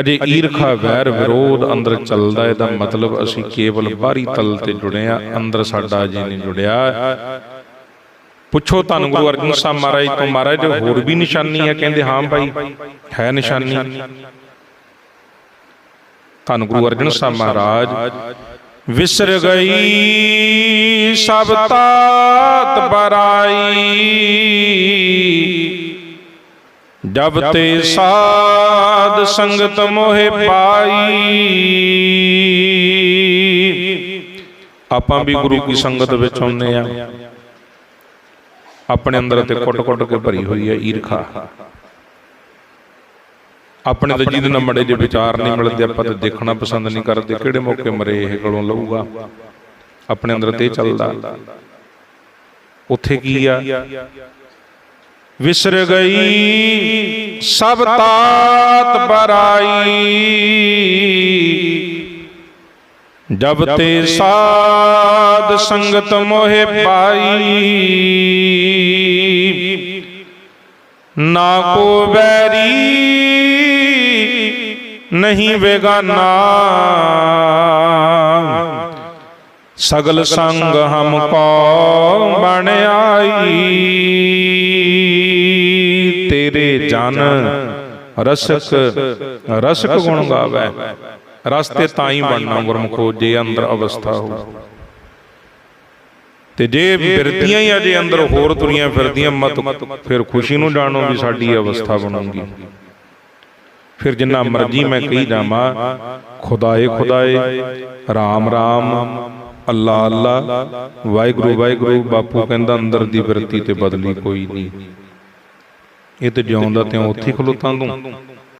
ਅਜੇ ਈਰਖਾ ਵੈਰ ਵਿਰੋਧ ਅੰਦਰ ਚੱਲਦਾ ਇਹਦਾ ਮਤਲਬ ਅਸੀਂ ਕੇਵਲ ਬਾਹਰੀ ਤਲ ਤੇ ਜੁੜੇ ਆ ਅੰਦਰ ਸਾਡਾ ਅਜੇ ਨਹੀਂ ਜੁੜਿਆ। ਪੁੱਛੋ ਧੰਨ ਗੁਰੂ ਅਰਜਨ ਸਾਹਿਬ ਮਹਾਰਾਜ ਤੋਂ ਮਹਾਰਾਜ ਜੋ ਹੋਰ ਵੀ ਨਿਸ਼ਾਨੀ ਹੈ ਕਹਿੰਦੇ ਹਾਂ ਭਾਈ। ਹੈ ਨਿਸ਼ਾਨੀ। ਧੰਨ ਗੁਰੂ ਅਰਜਨ ਸਾਹਿਬ ਮਹਾਰਾਜ ਵਿਸਰ ਗਈ ਸਭ ਤਾਤ ਬਰਾਈ। ਜਬ ਤੇ ਸਾਧ ਸੰਗਤ ਮੋਹਿ ਪਾਈ। ਆਪਾਂ ਵੀ ਗੁਰੂ ਕੀ ਸੰਗਤ ਵਿੱਚ ਹੁੰਨੇ ਆ ਆਪਣੇ ਅੰਦਰ ਤੇ ਕੁੱਟ-ਕੁੱਟ ਕੇ ਭਰੀ ਹੋਈ ਹੈ ਈਰਖਾ। ਆਪਣੇ ਤੇ ਜਿਹਦੇ ਨਾਲ ਮੜੇ ਜੇ ਵਿਚਾਰ ਨਹੀਂ ਮਿਲਦੇ ਆਪਾਂ ਤੇ ਦੇਖਣਾ ਪਸੰਦ ਨਹੀਂ ਕਰਦੇ ਕਿਹੜੇ ਮੌਕੇ ਮਰੇ ਇਹ ਕੋਲੋਂ ਲਊਗਾ। ਆਪਣੇ ਅੰਦਰ ਤੇ ਚੱਲਦਾ। ਉੱਥੇ ਕੀ ਆ? ਵਿਸਰ ਗਈ ਸਭ ਤਾਤ ਬਰਾਈ। ਜਬ ਤੇ ਸਾਧ ਸੰਗਤ ਮੋਹਿ ਪਾਈ। ਨਾ ਕੋ ਬੈਰੀ ਨਹੀਂ ਬੇਗਾਨਾ ਸਗਲ ਸੰਗ ਹਮ ਕੋ ਬਣ ਆਈ। ਜਨ, ਰਸਕ ਰਸਕ ਗੁਣ ਗਾਵੇ। ਰਸਤੇ ਤਾਂ ਹੀ ਬਣਨਾ ਗੁਰਮੁਖੋ ਜੇ ਅੰਦਰ ਅਵਸਥਾ ਹੋ। ਤੇ ਜੇ ਬਿਰਤੀਆਂ ਹੀ ਅਜੇ ਅੰਦਰ ਹੋਰ ਤੁਰੀਆਂ ਫਿਰਦੀਆਂ, ਮਤ ਫਿਰ ਖੁਸ਼ੀ ਨੂੰ ਜਾਣੋ ਵੀ ਸਾਡੀ ਅਵਸਥਾ ਬਣੂਗੀ। ਫਿਰ ਜਿੰਨਾ ਮਰਜ਼ੀ ਮੈਂ ਕਹੀ ਜਾਵਾਂ, ਖੁਦਾਏ ਖੁਦਾਏ, ਰਾਮ ਰਾਮ, ਅੱਲਾ ਅੱਲਾ, ਵਾਹਿਗੁਰੂ ਵਾਹਿਗੁਰੂ, ਬਾਪੂ ਕਹਿੰਦਾ ਅੰਦਰ ਦੀ ਬਿਰਤੀ ਤੇ ਬਦਲੀ ਕੋਈ ਨਹੀਂ। ਇਹ ਤੇ ਜਿਉਂਦਾ ਤੇ ਉੱਥੇ ਹੀ ਖਲੋਤਾਂ ਤੂੰ।